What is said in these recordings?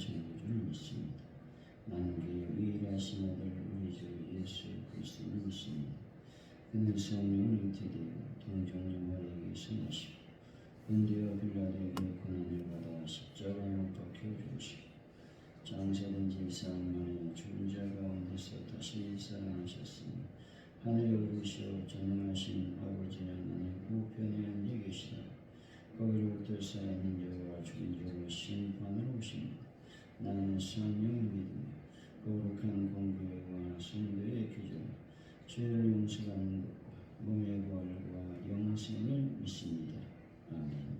전구주를 믿습니다. 나는 그의 위일하신 아들 우리 주 예수 그리스도를 믿습니다. 그는 성령을 잉태되어 동정녀 마리에게서 나시고 본디오 빌라도에게 고난을 받아 십자가에 못 박혀 죽으시고 장세된 지 이상 만에 죽은 자 가운데서 다시 살아나셨으니 하늘에 오르시어 전능하신 아버지 하나님 우편에 앉아 계시다. 거기로부터 살아있는 자와 죽은 자를 심판으로 오십니다. 나는 성령을 믿으며 거룩한 공교회와 성도의 교제와 죄를 용서하는 것과 몸의 부활과 영생을 믿습니다. 아멘.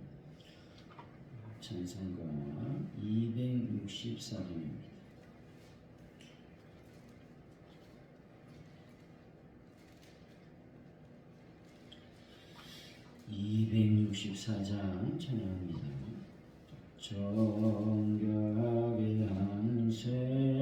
찬송가 264번입니다. 264장 찬양합니다. 정결하게 한셈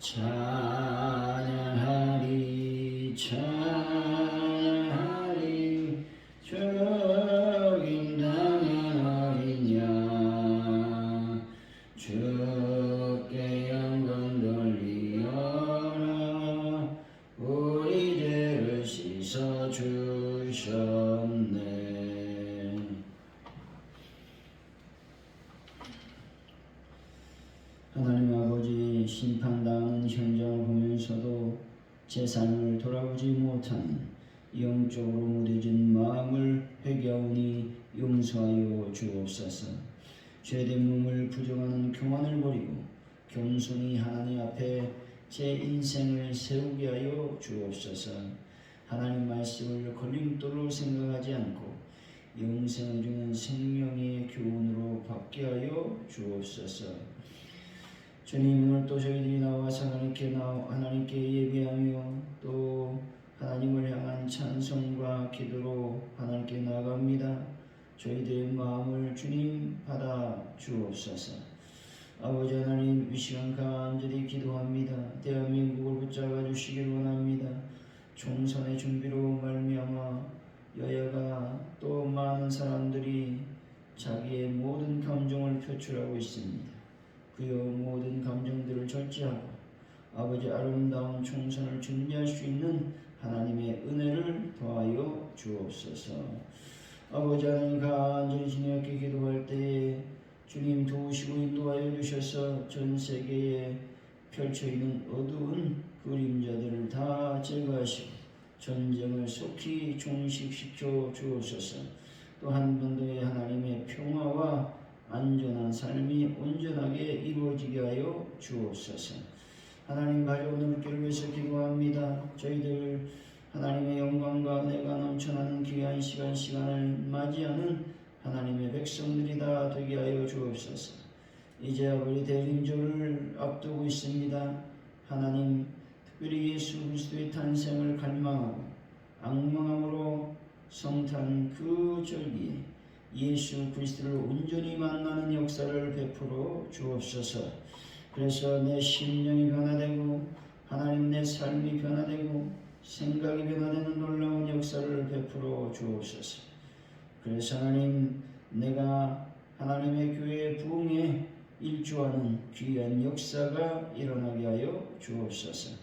찬양하 영생을 주는 생명의 교훈으로 받게 하여 주옵소서. 주님 오늘 또 저희들이 나와서 하나님께 나 하나님께 예배하며 또 하나님을 향한 찬송과 기도로 하나님께 나갑니다. 저희들의 마음을 주님 받아 주옵소서. 아버지 하나님 이 시간 간절히 기도합니다. 대한민국을 붙잡아 주시길 원합니다. 총선의 준비로 말미암아 여야가 또 많은 사람들이 자기의 모든 감정을 표출하고 있습니다. 그여 모든 감정들을 절제하고 아버지 아름다운 총선을 준비할 수 있는 하나님의 은혜를 더하여 주옵소서. 아버지 하나님 간절히 주님께 기도할 때에 주님 도우시고 인도하여 주셔서 전 세계에 펼쳐 있는 어두운 그림자들을 다 제거하시고 전쟁을 속히 종식시켜 주옵소서. 또 한반도의 하나님의 평화와 안전한 삶이 온전하게 이루어지게 하여 주옵소서. 하나님 눈길을 위해서 기도합니다. 저희들 하나님의 영광과 은혜가 넘쳐나는 귀한 시간 시간을 맞이하는 하나님의 백성들이 다 되게 하여 주옵소서. 이제 아버지 대림조를 앞두고 있습니다. 하나님 특별히 예수 그리스도의 탄생을 갈망하고 악망함으로 성탄 그 절기에 예수 그리스도를 온전히 만나는 역사를 베풀어 주옵소서. 그래서 내 심령이 변화되고 하나님 내 삶이 변화되고 생각이 변화되는 놀라운 역사를 베풀어 주옵소서. 그래서 하나님 내가 하나님의 교회의 부흥에 일조하는 귀한 역사가 일어나게 하여 주옵소서.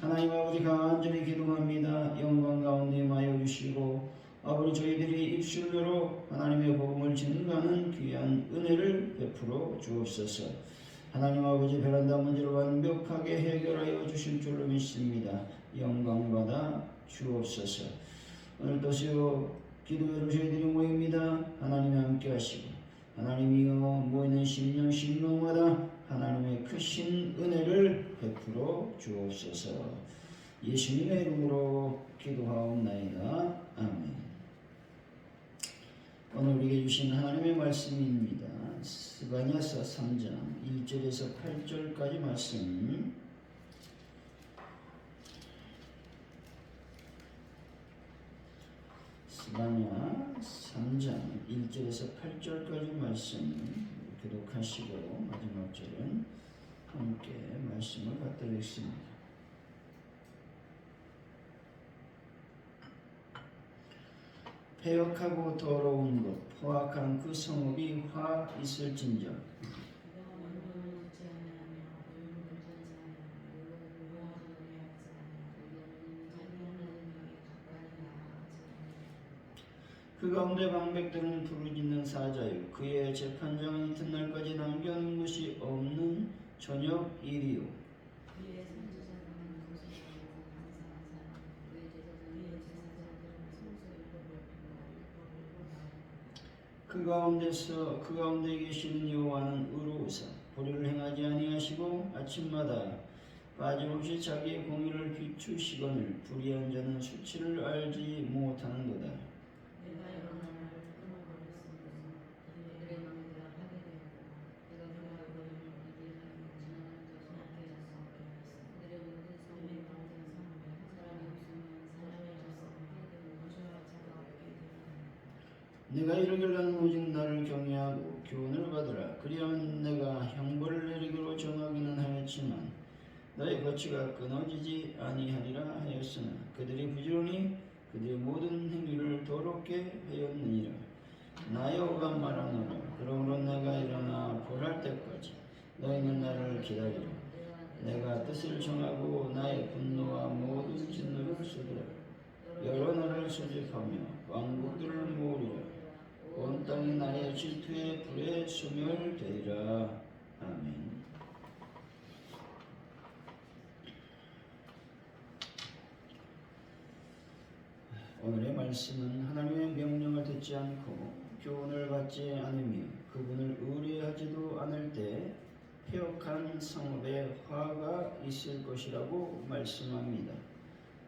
하나님 아버지 간절히 기도합니다. 영광 가운데 임하여 주시고 아버지 저희들이 입술로 하나님의 복음을 증가하는 귀한 은혜를 베풀어 주옵소서. 하나님 아버지 베란다 문제를 완벽하게 해결하여 주실 줄로 믿습니다. 영광 받아 주옵소서. 오늘도 수요 기도회로 저희들이 모입니다. 하나님이 함께 하시고 하나님이여 모이는 심령 심령마다 하나님의 크신 은혜를 베풀어 주옵소서. 예수님의 이름으로 기도하옵나이다. 아멘. 오늘 우리에게 주신 하나님의 말씀입니다. 스바냐서 3장 1절에서 8절까지 말씀. 스바냐 3장 1절에서 8절까지 말씀 기록하시고 마지막 절은 함께 말씀을 받들겠습니다. 폐역하고 더러운 것 포악한 그 성읍이 화 있을진저 그 가운데 방백들은 부르짖는 사자요. 그의 재판장은 이튿날까지 남겨놓은 것이 없는 저녁 일이요. 그 가운데서 그 가운데 계시는 여호와는 의로우사 불의를 행하지 아니하시고 아침마다 빠짐없이 자기의 공의를 비추시거늘 불의한 자는 수치를 알지 못하는도다 내가 이르길 나는 오직 나를 경외하고 교훈을 받으라 그리하면 내가 형벌을 내리기로 정하기는 하였지만 너의 거치가 끊어지지 아니하리라 하였으나 그들이 부지런히 그들의 모든 행위를 더럽게 하였느니라. 나 여호가 말하노라. 그러므로 내가 일어나 벌할 때까지 너희는 나를 기다리라. 내가 뜻을 정하고 나의 분노와 모든 진노를 쏟으라. 여러 나라를 소집하며 왕국들을 모으리라. 온 땅이 나의 질투의 불에 소멸되리라. 아멘. 오늘의 말씀은 하나님의 명령을 듣지 않고 교훈을 받지 않으며 그분을 의뢰하지도 않을 때 폐역한 성읍에 화가 있을 것이라고 말씀합니다.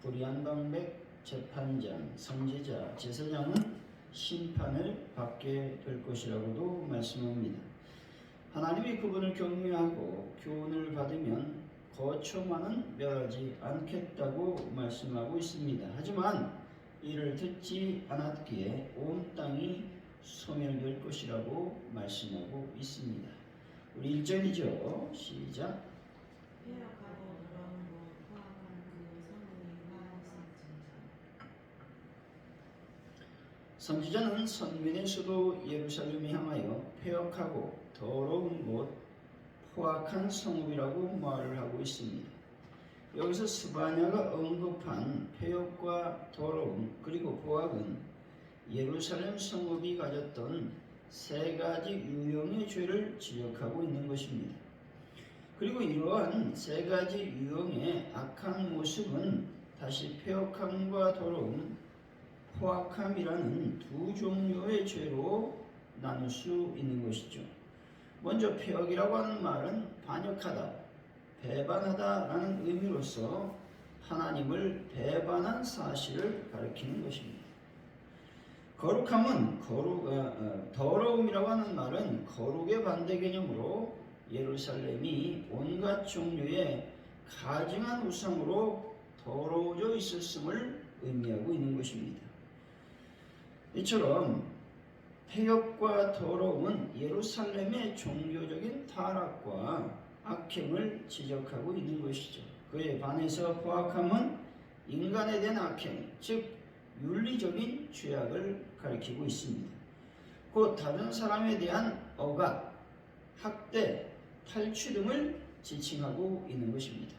불의한 방백, 재판장, 선지자, 제사장은 심판을 받게 될 것이라고도 말씀합니다. 하나님이 그분을 경외하고 교훈을 받으면 거처만은 멸하지 않겠다고 말씀하고 있습니다. 하지만 이를 듣지 않았기에 온 땅이 소멸될 것이라고 말씀하고 있습니다. 우리 1절이죠. 시작. 포함한 그 선지자 선지자는 선민의 수도 예루살렘에 향하여 폐역하고 더러운 곳 포악한 성읍이라고 말을 하고 있습니다. 여기서 스바냐가 언급한 폐역과 더러움 그리고 포악은 예루살렘 성읍이 가졌던 세 가지 유형의 죄를 지적하고 있는 것입니다. 그리고 이러한 세 가지 유형의 악한 모습은 다시 폐역함과 더러움, 포악함이라는 두 종류의 죄로 나눌 수 있는 것이죠. 먼저 폐역이라고 하는 말은 반역하다, 배반하다라는 의미로서 하나님을 배반한 사실을 가리키는 것입니다. 거룩함은 거룩, 어, 어, 더러움이라고 하는 말은 거룩의 반대 개념으로 예루살렘이 온갖 종류의 가증한 우상으로 더러워져 있었음을 의미하고 있는 것입니다. 이처럼 폐역과 더러움은 예루살렘의 종교적인 타락과 악행을 지적하고 있는 것이죠. 그에 반해서 포악함은 인간에 대한 악행, 즉 윤리적인 죄악을 가리키고 있습니다. 곧 다른 사람에 대한 억압, 학대, 탈취 등을 지칭하고 있는 것입니다.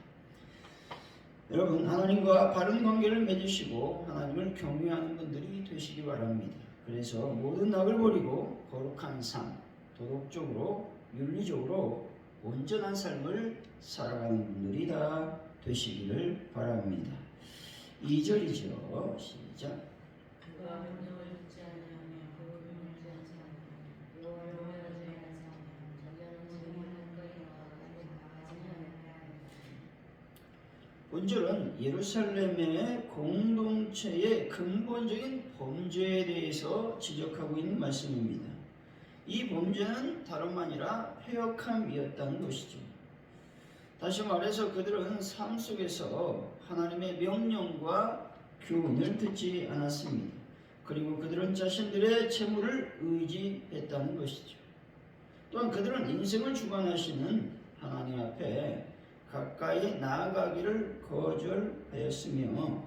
여러분 하나님과 바른 관계를 맺으시고 하나님을 경외하는 분들이 되시기 바랍니다. 그래서 모든 악을 버리고 거룩한 삶, 도덕적으로 윤리적으로 온전한 삶을 살아가는 분들이 다 되시기를 바랍니다. 2절이죠. 시작. 본절은 예루살렘의 공동체의 근본적인 범죄에 대해서 지적하고 있는 말씀입니다. 이 범죄는 다름 아니라 폐역함이었다는 것이죠. 다시 말해서 그들은 삶 속에서 하나님의 명령과 교훈을 듣지 않았습니다. 그리고 그들은 자신들의 재물을 의지했다는 것이죠. 또한 그들은 인생을 주관하시는 하나님 앞에 가까이 나아가기를 거절하였으며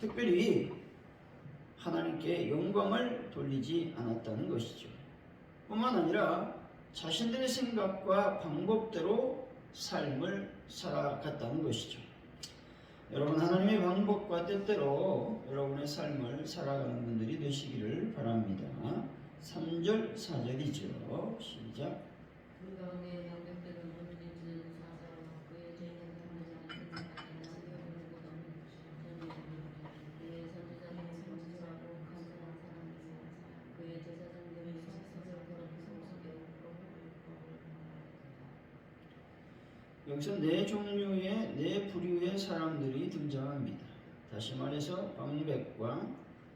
특별히 하나님께 영광을 돌리지 않았다는 것이죠. 뿐만 아니라 자신들의 생각과 방법대로 삶을 살아갔다는 것이죠. 여러분 하나님의 방법과 뜻대로 여러분의 삶을 살아가는 분들이 되시기를 바랍니다. 3절 4절이죠. 시작. 그 가운데 양백들은 모든 짓은 사자로 그의 죄는 당하지 않은 생각이나 세계를 곳 없는 선지자들이며 그의 선지자들이 성실하고 간절한 사람이며 그의 제사장들이 성실하고 그런 성속에 여기서 네 종류의 네 부류의 사람들이 등장합니다. 다시 말해서 방백과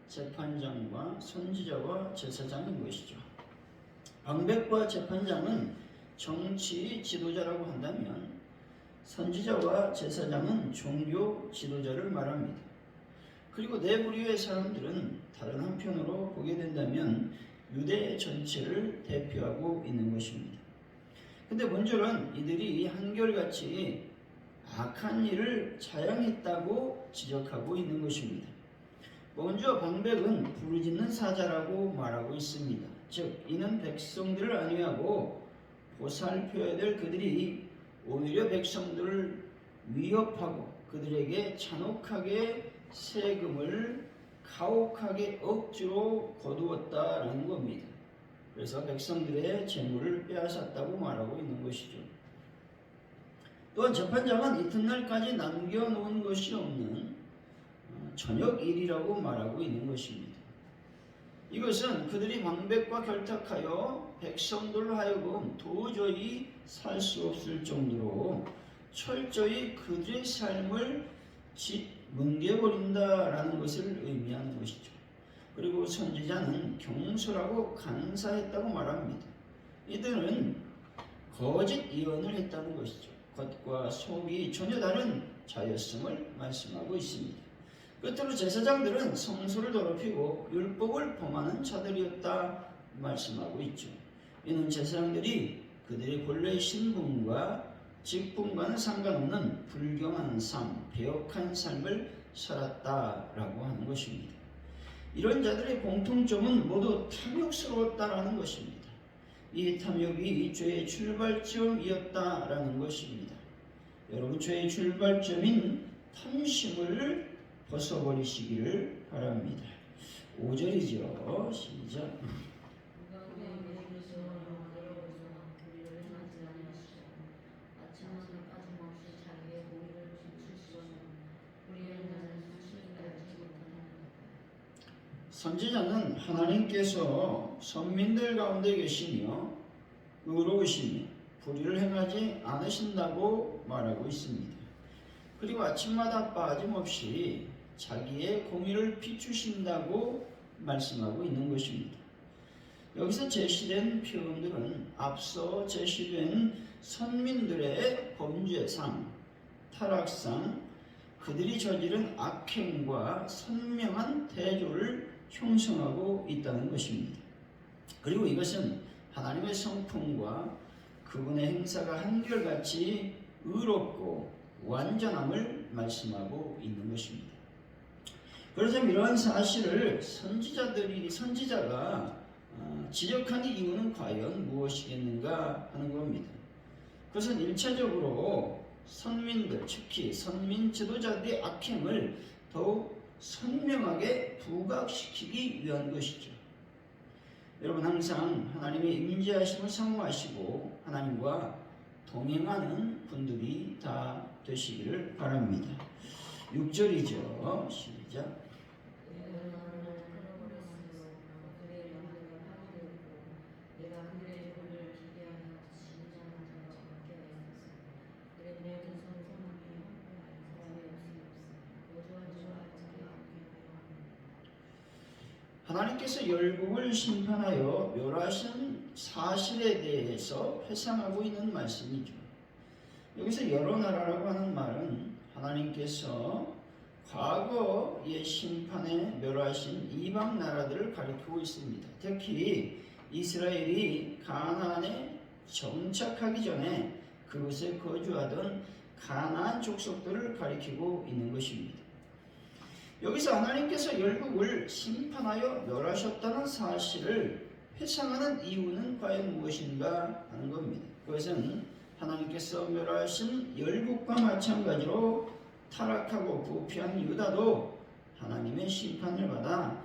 재판장과 선지자와 제사장인 것이죠. 방백과 재판장은 정치 지도자라고 한다면 선지자와 제사장은 종교 지도자를 말합니다. 그리고 네 부류의 사람들은 다른 한편으로 보게 된다면 유대 전체를 대표하고 있는 것입니다. 근데 먼저는 이들이 한결같이 악한 일을 자양했다고 지적하고 있는 것입니다. 먼저 방백은 부르짖는 사자라고 말하고 있습니다. 즉 이는 백성들을 안위하고 보살펴야 될 그들이 오히려 백성들을 위협하고 그들에게 잔혹하게 세금을 가혹하게 억지로 거두었다라는 겁니다. 그래서 백성들의 재물을 빼앗았다고 말하고 있는 것이죠. 또한 재판장은 이튿날까지 남겨놓은 것이 없는 어, 저녁 일이라고 말하고 있는 것입니다. 이것은 그들이 방백과 결탁하여 백성들로 하여금 도저히 살 수 없을 정도로 철저히 그들의 삶을 짓 뭉개버린다라는 것을 의미하는 것이죠. 그리고 선지자는 경솔하고 간사했다고 말합니다. 이들은 거짓 예언을 했다는 것이죠. 겉과 속이 전혀 다른 자였음을 말씀하고 있습니다. 끝으로 제사장들은 성소를 더럽히고 율법을 범하는 자들이었다 말씀하고 있죠. 이는 제사장들이 그들의 본래 신분과 직분과는 상관없는 불경한 삶, 배역한 삶을 살았다라고 하는 것입니다. 이런 자들의 공통점은 모두 탐욕스러웠다라는 것입니다. 이 탐욕이 죄의 출발점이었다라는 것입니다. 여러분 죄의 출발점인 탐심을 벗어버리시기를 바랍니다. 5절이죠. 시작. 무가운데 예수께서 영광으로서 우리를 행하지 아니하시고 아침마다 빠짐없이 자기의 공의를 비추시고 우리의 날을 수시를 알지 못하는 선지자는 하나님께서 선민들 가운데 계시며 의로우시며 불의를 행하지 않으신다고 말하고 있습니다. 그리고 아침마다 빠짐없이 자기의 공의를 비추신다고 말씀하고 있는 것입니다. 여기서 제시된 표현들은 앞서 제시된 선민들의 범죄상, 타락상, 그들이 저지른 악행과 선명한 대조를 형성하고 있다는 것입니다. 그리고 이것은 하나님의 성품과 그분의 행사가 한결같이 의롭고 완전함을 말씀하고 있는 것입니다. 그렇다면 이러한 사실을 선지자들이 선지자가 어, 지적하는 이유는 과연 무엇이겠는가 하는 겁니다. 그것은 일차적으로 선민들, 특히 선민 지도자들의 악행을 더욱 선명하게 부각시키기 위한 것이죠. 여러분 항상 하나님의 임재하심을 사모하시고 하나님과 동행하는 분들이 다 되시기를 바랍니다. 6절이죠. 시작. 내가 나를 끌어버렸으므로 그들의 영혼을 파괴되었고 내가 그들의 불을 기대하여 진정한 자를 잡게 하였으며 그의 모든 성성함이 사람이 없이 없으며 거주할 줄 알지 않게 하나님께서 열국을 심판하여 멸하신 사실에 대해서 회상하고 있는 말씀이죠. 여기서 여러 나라라고 하는 말은 하나님께서 과거의 심판에 멸하신 이방 나라들을 가리키고 있습니다. 특히 이스라엘이 가나안에 정착하기 전에 그곳에 거주하던 가나안 족속들을 가리키고 있는 것입니다. 여기서 하나님께서 열국을 심판하여 멸하셨다는 사실을 회상하는 이유는 과연 무엇인가 하는 겁니다. 그것은 하나님께서 멸하신 열국과 마찬가지로 타락하고 부패한 유다도 하나님의 심판을 받아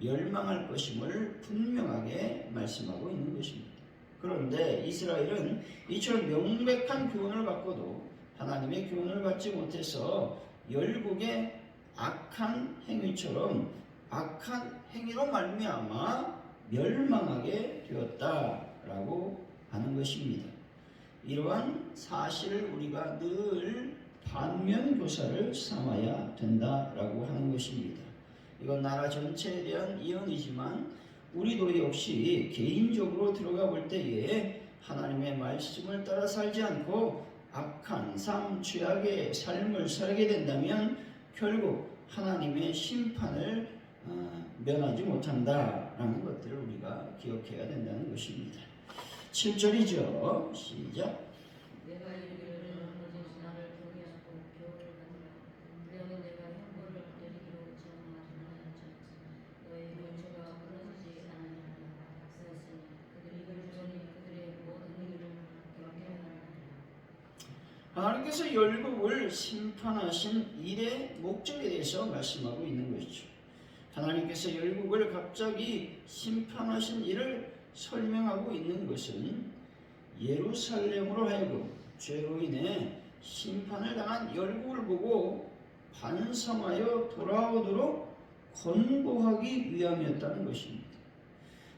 멸망할 것임을 분명하게 말씀하고 있는 것입니다. 그런데 이스라엘은 이처럼 명백한 교훈을 받고도 하나님의 교훈을 받지 못해서 열국의 악한 행위처럼 악한 행위로 말미암아 멸망하게 되었다라고 하는 것입니다. 이러한 사실을 우리가 늘 반면 교사를 삼아야 된다라고 하는 것입니다. 이건 나라 전체에 대한 예언이지만 우리도 역시 개인적으로 들어가 볼 때에 하나님의 말씀을 따라 살지 않고 악한 삶, 죄악의 삶을 살게 된다면 결국 하나님의 심판을 어, 면하지 못한다라는 것들을 우리가 기억해야 된다는 것입니다. 7절이죠. 시작. 내가 이르기를 아버지 나를 포기하고 교훈을 받으라 그러면 내가 형벌을 내리기로 정하였지 너의 결초가 끊어지지 않으리라 하였으니 그들이 결전히 그들의 모든 일을 경계하라 하나님께서 열국을 심판하신 일의 목적에 대해서 말씀하고 있는 것이죠. 하나님께서 열국을 갑자기 심판하신 일을 설명하고 있는 것은 예루살렘으로 하여금 죄로 인해 심판을 당한 열국을 보고 반성하여 돌아오도록 권고하기 위함이었다는 것입니다.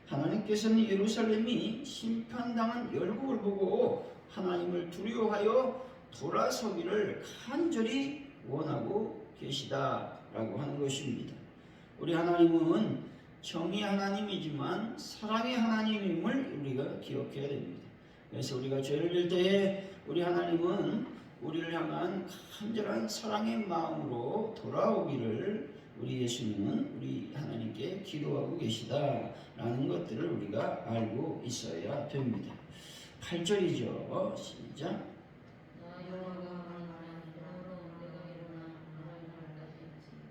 하나님께서는 예루살렘이 심판당한 열국을 보고 하나님을 두려워하여 돌아서기를 간절히 원하고 계시다라고 하는 것입니다. 우리 하나님은 정의 하나님이지만 사랑의 하나님임을 우리가 기억해야 됩니다. 그래서 우리가 죄를 질 때에 우리 하나님은 우리를 향한 간절한 사랑의 마음으로 돌아오기를 우리 예수님은 우리 하나님께 기도하고 계시다라는 것들을 우리가 알고 있어야 됩니다. 8절이죠. 시작. 나 여호와가 하나님 너로 내가 일어나 나를 날까지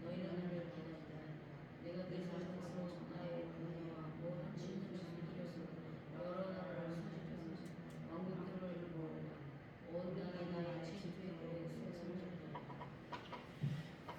너희는 나를 기다리다 내가 내 삶에서 나의 분야와 모든 진실을 지키려서 여러 나라를 소집해서 왕국들을 이루고 온 땅에 나의 진주의 거에 세상을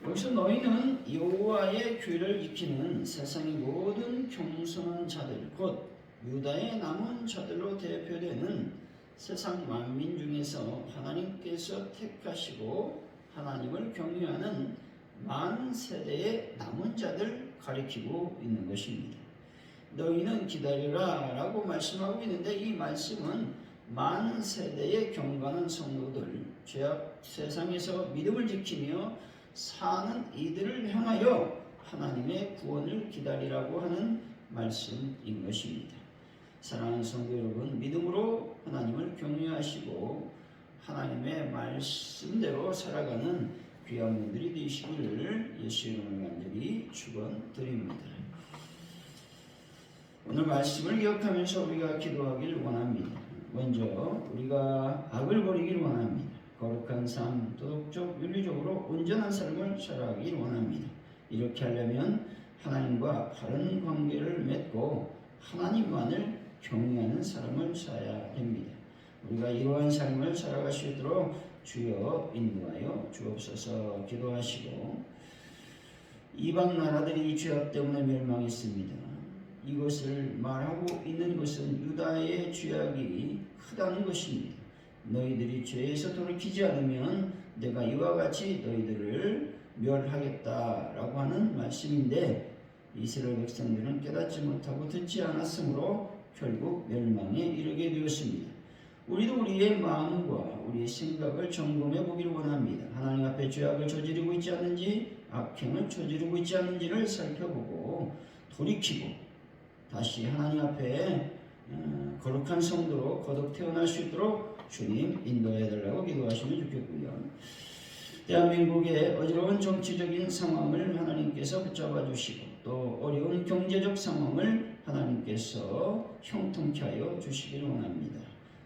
여기서 너희는 여호와의 규례를 지키는 세상의 모든 겸손한 자들 곧 유다의 남은 자들로 대표되는 세상 만민 중에서 하나님께서 택하시고 하나님을 경외하는 만 세대의 남은 자들 가리키고 있는 것입니다. 너희는 기다리라 라고 말씀하고 있는데 이 말씀은 만 세대의 경건한 성도들 죄악 세상에서 믿음을 지키며 사는 이들을 향하여 하나님의 구원을 기다리라고 하는 말씀인 것입니다. 사랑하는 성도 여러분, 믿음으로 하나님을 경외하시고 하나님의 말씀대로 살아가는 귀한 분들이 되시기를 예수 이름으로 간절히 축원드립니다. 오늘 말씀을 기억하면서 우리가 기도하기를 원합니다. 먼저 우리가 악을 버리기를 원합니다. 거룩한 삶, 도덕적, 윤리적으로 온전한 삶을 살아가길 원합니다. 이렇게 하려면 하나님과 바른 관계를 맺고 하나님만을 경외하는 사람을 살아야 됩니다. 우리가 이러한 삶을 살아갈 수 있도록 주여 인도하여 주옵소서 기도하시고 이방 나라들이 죄악 때문에 멸망했습니다. 이것을 말하고 있는 것은 유다의 죄악이 크다는 것입니다. 너희들이 죄에서 돌이키지 않으면 내가 이와 같이 너희들을 멸하겠다라고 하는 말씀인데 이스라엘 백성들은 깨닫지 못하고 듣지 않았으므로 결국 멸망에 이르게 되었습니다. 우리도 우리의 마음과 우리의 생각을 점검해 보기를 원합니다. 하나님 앞에 죄악을 저지르고 있지 않는지 악행을 저지르고 있지 않는지를 살펴보고 돌이키고 다시 하나님 앞에 어, 거룩한 성도로 거듭 태어날 수 있도록 주님 인도해 달라고 기도하시면 좋겠고요. 대한민국의 어지러운 정치적인 상황을 하나님께서 붙잡아 주시고 또 어려운 경제적 상황을 하나님께서 형통케 하여 주시기를 원합니다.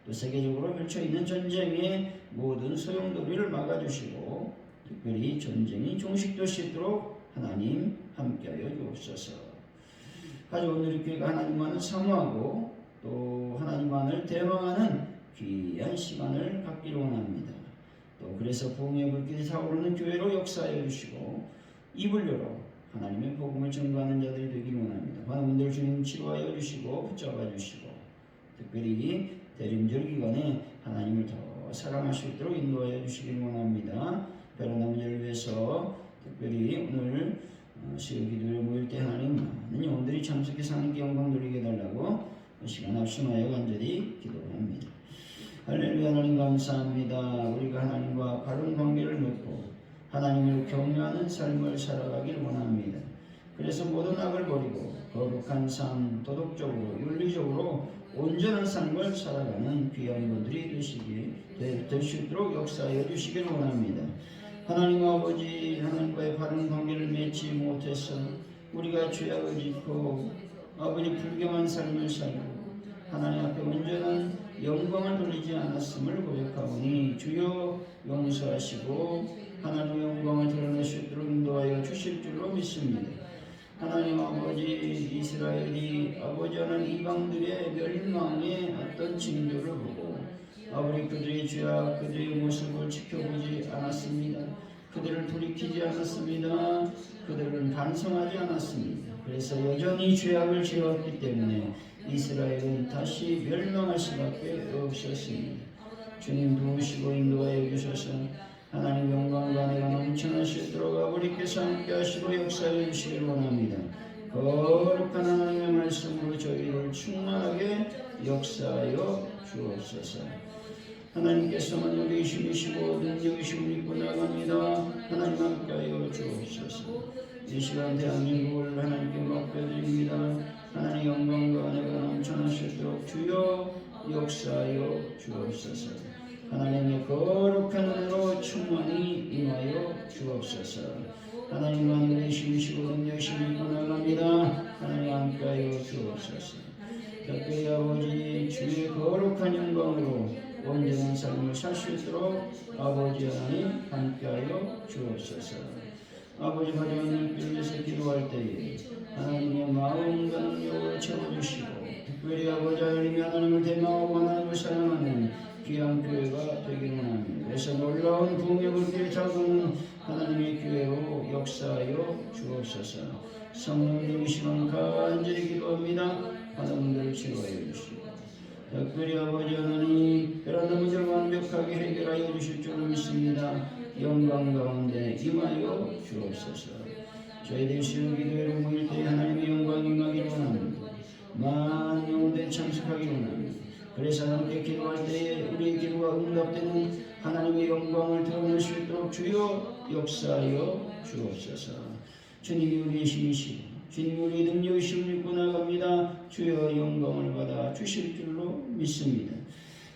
또 세계적으로 펼쳐 있는 전쟁의 모든 소용돌이를 막아주시고 특별히 전쟁이 있도록 하나님 함께하여 주옵소서. 가족 오늘 교회가 하나님만을 사모하고 또 하나님만을 대망하는 귀한 시간을 갖기를 원합니다. 또 그래서 부흥의 불길이 타오르는 교회로 역사해 주시고 입을 열어 하나님의 복음을 전가하는 자들이 되기를 원합니다. 환우분들 주님 치료하여 주시고 붙잡아 주시고 특별히 대림절 기간에 하나님을 더 사랑할 수 있도록 인도하여 주시길 원합니다. 베르나무를 위해서 특별히 오늘 어, 수요 기도에 모일 때 하나님 많은 영혼들이 참석해서 하나님께 영광 돌리게 해달라고 이 시간 합심하여 간절히 기도합니다. 할렐루야 하나님 감사합니다. 우리가 하나님과 바른 관계를 맺고 하나님을 경외하는 삶을 살아가길 원합니다. 그래서 모든 악을 버리고 거룩한 삶, 도덕적으로, 윤리적으로 온전한 삶을 살아가는 귀한 분들이 되시기 될 수 있도록 역사하여 주시길 원합니다. 하나님 아버지 하나님과의 바른 관계를 맺지 못해서 우리가 죄악을 짓고 아버지 불경한 삶을 살고 하나님 앞에 온전한 영광을 돌리지 않았음을 고백하오니 주여 용서하시고 하나님의 영광을 있도록 인도하여 주실 줄로 믿습니다. 하나님 아버지 이스라엘이 아버지 하나님 이방들의 멸망의 어떤 징조를 보고 아버지 그들의 죄악 그들의 모습을 지켜보지 않았습니다. 그들을 돌이키지 않았습니다. 그들은 반성하지 않았습니다. 그래서 여전히 죄악을 지었기 때문에 이스라엘은 다시 멸망할 수밖에 없었습니다. 주님 도우시고 인도하여 주셔서 하나님 영광과 내가 넘쳐날 수 있도록 아버지께서 함께 하시고 역사해 주시길 원합니다. 거룩한 하나님의 말씀으로 저희를 충만하게 역사하여 주옵소서. 하나님께서만 우리 힘이시고 능력이시고 믿고 나갑니다. 하나님 함께하여 주옵소서. 이 시간 대한민국을 하나님께 맡겨드립니다. 하나님 영광과 은혜가 넘쳐나시도록 주여 역사하여 주옵소서. 하나님의 거룩한 은혜로 충만히 임하여 주옵소서. 우리 힘이시고 능력이시고 믿고 나갑니다. 하나님 함께하여 주옵소서. 특별히 아버지 주의 거룩한 영광으로 온전한 삶을 살 수 있도록 아버지 하나님 함께하여 주옵소서. 아버지 눈길을 위해서 기도할 때에 하나님의 마음과 능력을 채워주시고 특별히 아버지 하나님이 하나님을 대망하고 하나님을 사랑하는 귀한 교회가 되기를 원합니다. 그래서 놀라운 불길을 타고는 하나님의 교회로 역사하여 주옵소서. 성령님 이 시간 간절히 기도합니다. 하나님들 치료하여 주시고 특별히 아버지 하나님 그런 문제를 완벽하게 해결하여 주실 줄 믿습니다. 영광 가운데 임하여 주옵소서. 저희들이 수요 기도회를 모일 때 하나님의 영광 임하기를 원합니다. 만 영혼들 참석하기를 원합니다. 그래서 하나님께 기도할 때에 우리의 기도가 응답되는 하나님의 영광을 드러낼 수 있도록 주여 역사하여 주옵소서. 주님이 우리의 신이시고 주님이 우리의 능력이심을 믿고 나갑니다. 주여 영광을 받아 주실 줄로 믿습니다.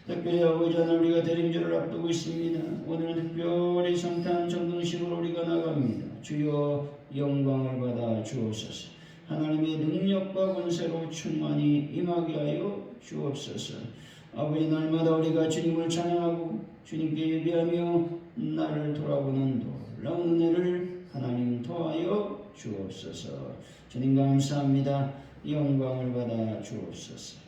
특별히 하나 우리가 대림절을 앞두고 있습니다. 오늘은 특별히 성탄 정등식으로 우리가 나갑니다. 주여 영광을 받아 주옵소서. 하나님의 능력과 권세로 충만히 임하게 하여 주옵소서. 아버지 날마다 우리가 주님을 찬양하고 주님께 예배하며 나를 돌아보는 놀라운 은혜를 하나님 도하여 주옵소서. 주님 감사합니다. 영광을 받아 주옵소서.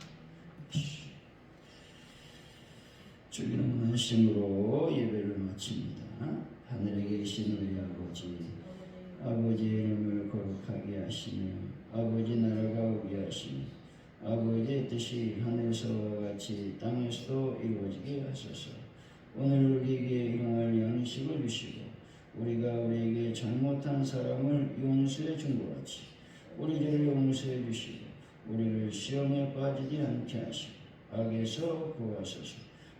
주기는 말씀으로 예배를 마칩니다. 하늘에 계신 우리 아버지, 아버지의 이름을 거룩하게 하시며 아버지 나라가 오게 하시며 아버지의 뜻이 하늘에서와 같이 땅에서도 이루어지게 하소서. 오늘 우리에게 일용할 양식을 주시고 우리가 우리에게 잘못한 사람을 용서해 준 것 같이 우리 죄를 용서해 주시고 우리를 시험에 빠지지 않게 하시고 악에서 구하소서.